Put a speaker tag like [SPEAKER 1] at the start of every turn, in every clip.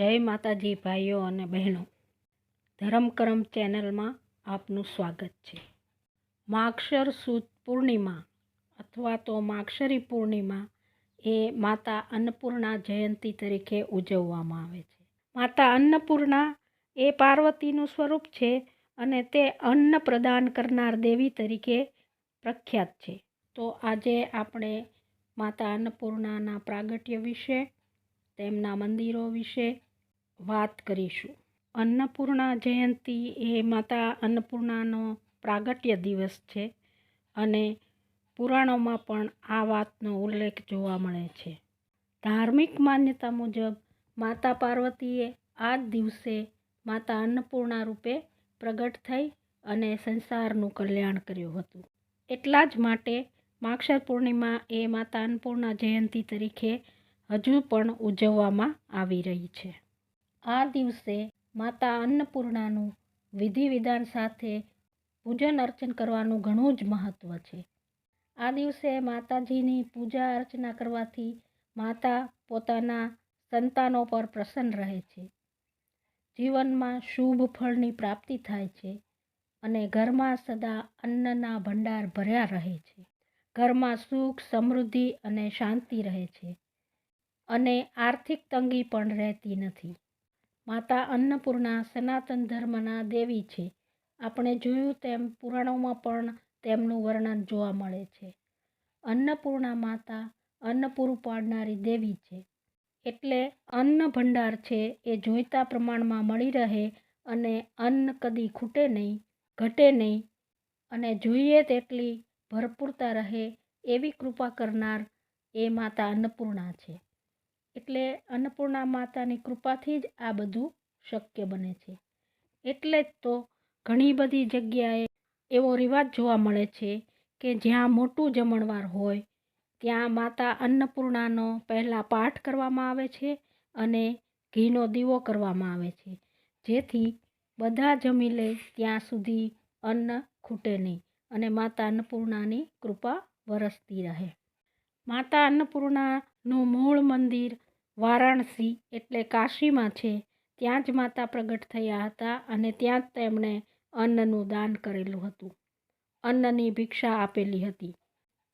[SPEAKER 1] જય માતાજી ભાઈઓ અને બહેનો. ધરમકરમ ચેનલમાં આપનું સ્વાગત છે. માક્ષર સુદ પૂર્ણિમા અથવા તો માક્ષરી પૂર્ણિમા એ માતા અન્નપૂર્ણા જયંતી તરીકે ઉજવવામાં આવે છે. માતા અન્નપૂર્ણા એ પાર્વતીનું સ્વરૂપ છે અને તે અન્ન પ્રદાન કરનાર દેવી તરીકે પ્રખ્યાત છે. તો આજે આપણે માતા અન્નપૂર્ણાના પ્રાગટ્ય વિશે, તેમના મંદિરો વિશે વાત કરીશું. અન્નપૂર્ણા જયંતી એ માતા અન્નપૂર્ણાનો પ્રાગટ્ય દિવસ છે અને પુરાણોમાં પણ આ વાતનો ઉલ્લેખ જોવા મળે છે. ધાર્મિક માન્યતા મુજબ માતા પાર્વતીએ આ જ દિવસે માતા અન્નપૂર્ણા રૂપે પ્રગટ થઈ અને સંસારનું કલ્યાણ કર્યું હતું. એટલા જ માટે માક્ષર પૂર્ણિમા એ માતા અન્નપૂર્ણા જયંતી તરીકે હજુ પણ ઉજવવામાં આવી રહી છે. આ દિવસે માતા અન્નપૂર્ણાનું વિધિ વિધાન સાથે પૂજન અર્ચન કરવાનું ઘણું જ મહત્ત્વ છે. આ દિવસે માતાજીની પૂજા અર્ચના કરવાથી માતા પોતાના સંતાનો પર પ્રસન્ન રહે છે. જીવનમાં શુભ ફળની પ્રાપ્તિ થાય છે અને ઘરમાં સદા અન્નના ભંડાર ભર્યા રહે છે. ઘરમાં સુખ, સમૃદ્ધિ અને શાંતિ રહે છે અને આર્થિક તંગી પણ રહેતી નથી. માતા અન્નપૂર્ણા સનાતન ધર્મના દેવી છે. આપણે જોયું તેમ પુરાણોમાં પણ તેમનું વર્ણન જોવા મળે છે. અન્નપૂર્ણા માતા અન્ન પૂરું પાડનારી દેવી છે. એટલે અન્ન ભંડાર છે એ જોઈતા પ્રમાણમાં મળી રહે અને અન્ન કદી ખૂટે નહીં, ઘટે નહીં અને જોઈએ તેટલી ભરપૂરતા રહે એવી કૃપા કરનાર એ માતા અન્નપૂર્ણા છે. એટલે અન્નપૂર્ણા માતાની કૃપાથી જ આ બધું શક્ય બને છે. એટલે જ તો ઘણી બધી જગ્યાએ એવો રિવાજ જોવા મળે છે કે જ્યાં મોટું જમણવાર હોય, ત્યાં માતા અન્નપૂર્ણાનો પહેલાં પાઠ કરવામાં આવે છે અને ઘીનો દીવો કરવામાં આવે છે. જેથી બધા જમી લે ત્યાં સુધી અન્ન ખૂટે નહીં અને માતા અન્નપૂર્ણાની કૃપા વરસતી રહે. માતા અન્નપૂર્ણાનું મૂળ મંદિર વારાણસી એટલે કાશીમાં છે, ત્યાં જ માતા પ્રગટ થયા હતા અને ત્યાં જ તેમણે અન્નનું દાન કરેલું હતું. અન્નની ભિક્ષા આપેલી હતી.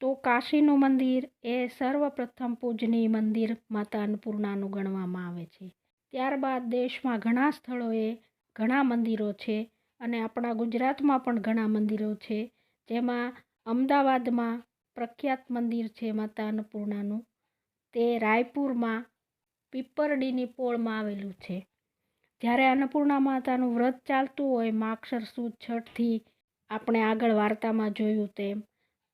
[SPEAKER 1] તો કાશીનું મંદિર એ સર્વપ્રથમ પૂજનીય મંદિર માતા અન્નપૂર્ણાનું ગણવામાં આવે છે. ત્યારબાદ દેશમાં ઘણા સ્થળોએ ઘણા મંદિરો છે અને આપણા ગુજરાતમાં પણ ઘણા મંદિરો છે, જેમાં અમદાવાદમાં પ્રખ્યાત મંદિર છે માતા અન્નપૂર્ણાનું તે રાયપુરમાં પીપરડીની પોળમાં આવેલું છે. જ્યારે અન્નપૂર્ણા માતાનું વ્રત ચાલતું હોય માક્ષર સુદ છઠથી આપણે આગળ વાર્તામાં જોયું તેમ,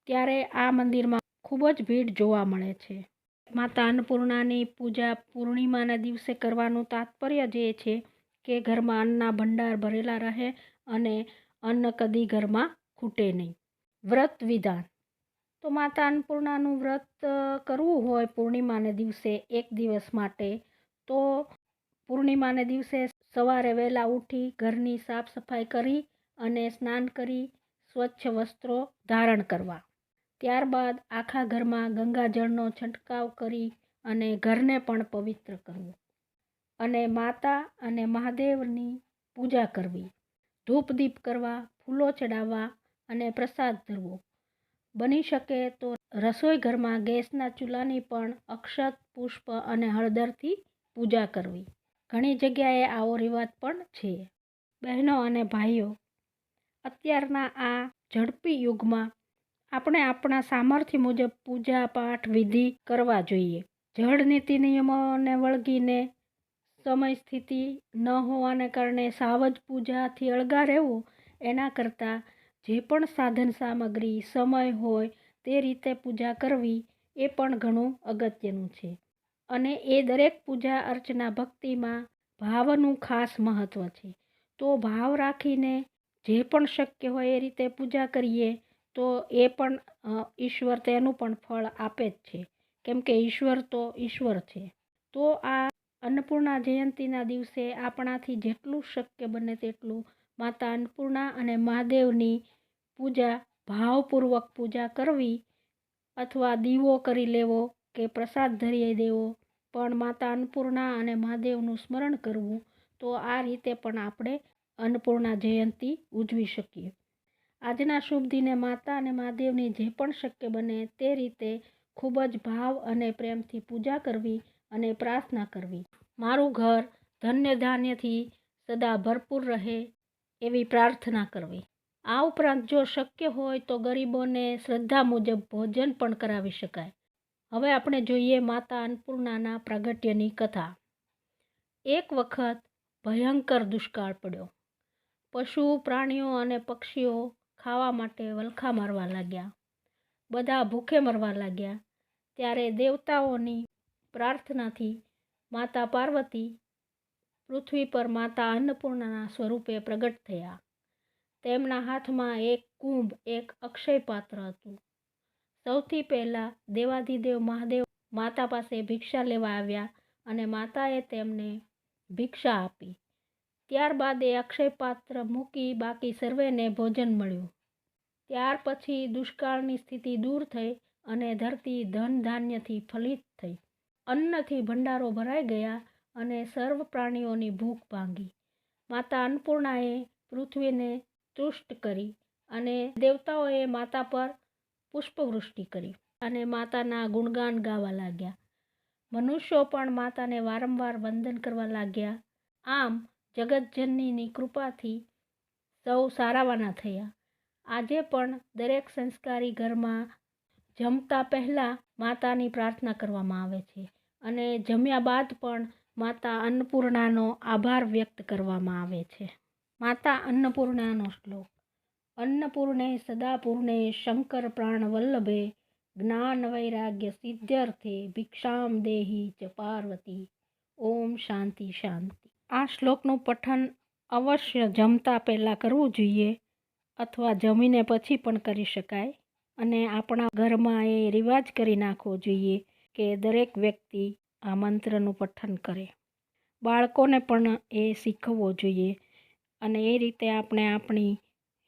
[SPEAKER 1] ત્યારે આ મંદિરમાં ખૂબ જ ભીડ જોવા મળે છે. માતા અન્નપૂર્ણાની પૂજા પૂર્ણિમાના દિવસે કરવાનું તાત્પર્ય જ છે કે ઘરમાં અન્નના ભંડાર ભરેલા રહે અને અન્ન કદી ઘરમાં ખૂટે નહીં. વ્રત વિધાન. તો માતા અન્નપૂર્ણાનું વ્રત કરવું હોય પૂર્ણિમાને દિવસે એક દિવસ માટે, તો પૂર્ણિમાને દિવસે સવારે વહેલા ઉઠી ઘરની સાફ સફાઈ કરી અને સ્નાન કરી સ્વચ્છ વસ્ત્રો ધારણ કરવા. ત્યારબાદ આખા ઘરમાં ગંગાજળનો છંટકાવ કરી અને ઘરને પણ પવિત્ર કરવું. અને માતા અને મહાદેવની પૂજા કરવી. ધૂપ દીપ કરવા, ફૂલો ચડાવવા અને પ્રસાદ ધરવો. બની શકે તો રસોઈ ઘરમાં ગેસના ચૂલાની પણ અક્ષત, પુષ્પ અને હળદરથી પૂજા કરવી. ઘણી જગ્યાએ આવો રિવાજ પણ છે. બહેનો અને ભાઈઓ, અત્યારના આ ઝડપી યુગમાં આપણે આપણા સામર્થ્ય મુજબ પૂજા પાઠ વિધિ કરવા જોઈએ. જળ નીતિ નિયમોને વળગીને સમય, સ્થિતિ ન હોવાને કારણે સાવજ પૂજાથી અળગા રહેવું એના કરતાં જે પણ સાધન સામગ્રી, સમય હોય, તે રીતે પૂજા કરવી એ પણ ઘણું અગત્યનું છે. અને એ દરેક પૂજા અર્ચના ભક્તિમાં ભાવનું ખાસ મહત્ત્વ છે. તો ભાવ રાખીને જે પણ શક્ય હોય એ રીતે પૂજા કરીએ તો એ પણ ઈશ્વર તેનું પણ ફળ આપે જ છે. કેમ કે ઈશ્વર તો ઈશ્વર છે. તો આ અન્નપૂર્ણા જયંતીના દિવસે આપણાથી જેટલું શક્ય બને તેટલું માતા અન્નપૂર્ણા અને મહાદેવની પૂજા ભાવપૂર્વક પૂજા કરવી અથવા દીવો કરી લેવો કે પ્રસાદ ધરી દેવો. પણ માતા અન્નપૂર્ણા અને મહાદેવનું સ્મરણ કરવું તો આ રીતે પણ આપણે અન્નપૂર્ણા જયંતિ ઉજવી શકીએ. આજના શુભ દિને માતા અને મહાદેવની જે પણ શક્ય બને તે રીતે ખૂબ જ ભાવ અને પ્રેમથી પૂજા કરવી અને પ્રાર્થના કરવી. મારું ઘર ધન્ય ધાન્યથી સદા ભરપૂર રહે. એવી પ્રાર્થના કરવી. આ ઉપરાંત જો શક્ય હોય તો ગરીબોને શ્રદ્ધા મુજબ ભોજન પણ કરાવી શકાય. હવે આપણે જોઈએ માતા અન્નપૂર્ણાના પ્રાગટ્યની કથા. એક વખત ભયંકર દુષ્કાળ પડ્યો. પશુ, પ્રાણીઓ અને પક્ષીઓ ખાવા માટે વલખા મારવા લાગ્યા. બધા ભૂખે મરવા લાગ્યા. ત્યારે દેવતાઓની પ્રાર્થનાથી માતા પાર્વતી પૃથ્વી પર માતા અન્નપૂર્ણાના સ્વરૂપે પ્રગટ થયા. તેમના હાથમાં એક કુંભ, એક અક્ષય પાત્ર હતું. સૌથી પહેલાં દેવાધિદેવ મહાદેવ માતા પાસે ભિક્ષા લેવા આવ્યા અને માતાએ તેમને ભિક્ષા આપી. ત્યારબાદ એ અક્ષય પાત્ર મૂકી બાકી સર્વેને ભોજન મળ્યું. ત્યાર પછી દુષ્કાળની સ્થિતિ દૂર થઈ અને ધરતી ધન ધાન્યથી ફલિત થઈ. અન્નથી ભંડારો ભરાઈ ગયા અને સર્વ પ્રાણીઓની ભૂખ ભાંગી. માતા અન્નપૂર્ણાએ પૃથ્વીને તૃષ્ટ કરી અને દેવતાઓએ માતા પર પુષ્પવૃષ્ટિ કરી અને માતાના ગુણગાન ગાવા લાગ્યા. મનુષ્યો પણ માતાને વારંવાર વંદન કરવા લાગ્યા. આમ જગતજનનીની કૃપાથી સૌ સારાવાના થયા. આજે પણ દરેક સંસ્કારી ઘરમાં જમતા પહેલાં માતાની પ્રાર્થના કરવામાં આવે છે અને જમ્યા બાદ પણ માતા અન્નપૂર્ણાનો આભાર વ્યક્ત કરવામાં આવે છે. માતા અન્નપૂર્ણાનો શ્લોક. અન્નપૂર્ણે સદાપૂર્ણે શંકર પ્રાણ વલ્લભે જ્ઞાન વૈરાગ્ય સિદ્ધ્યર્થે ભિક્ષામ દેહી ચ પાર્વતી. ઓમ શાંતિ શાંતિ. આ શ્લોકનું પઠન અવશ્ય જમતા પહેલાં કરવું જોઈએ અથવા જમીને પછી પણ કરી શકાય અને આપણા ઘરમાં એ રિવાજ કરી નાખવો જોઈએ કે દરેક વ્યક્તિ આ મંત્રનું પઠન કરે. બાળકોને પણ એ શીખવવો જોઈએ અને એ રીતે આપણે આપણી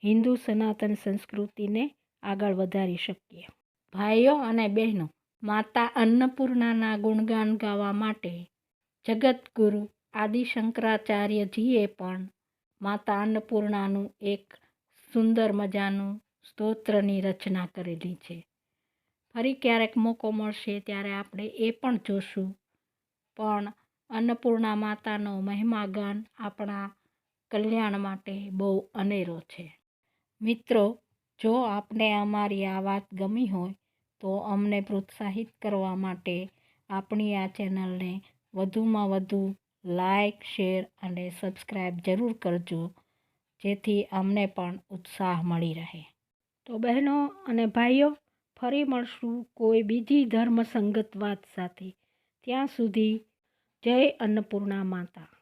[SPEAKER 1] હિન્દુ સનાતન સંસ્કૃતિને આગળ વધારી શકીએ. ભાઈઓ અને બહેનો, માતા અન્નપૂર્ણાના ગુણગાન ગાવા માટે જગતગુરુ આદિ શંકરાચાર્યજીએ પણ માતા અન્નપૂર્ણાનું એક સુંદર મજાનું સ્તોત્રની રચના કરેલી છે. ફરી ક્યારેક મોકો મળશે ત્યારે આપણે એ પણ જોશું. પણ અન્નપૂર્ણા માતાનો મહિમાગાન આપણા કલ્યાણ માટે બહુ અનેરો છે. મિત્રો, જો આપને અમારી આ વાત ગમી હોય, તો અમને પ્રોત્સાહિત કરવા માટે આપણી આ ચેનલને વધુમાં વધુ લાઈક, શેર અને સબસ્ક્રાઈબ જરૂર કરજો, જેથી અમને પણ ઉત્સાહ મળી રહે. તો બહેનો અને ભાઈઓ, ફરી મળશું કોઈ બીજી ધર્મસંગત વાત સાથે. ત્યાં સુધી જય અન્નપૂર્ણા માતા.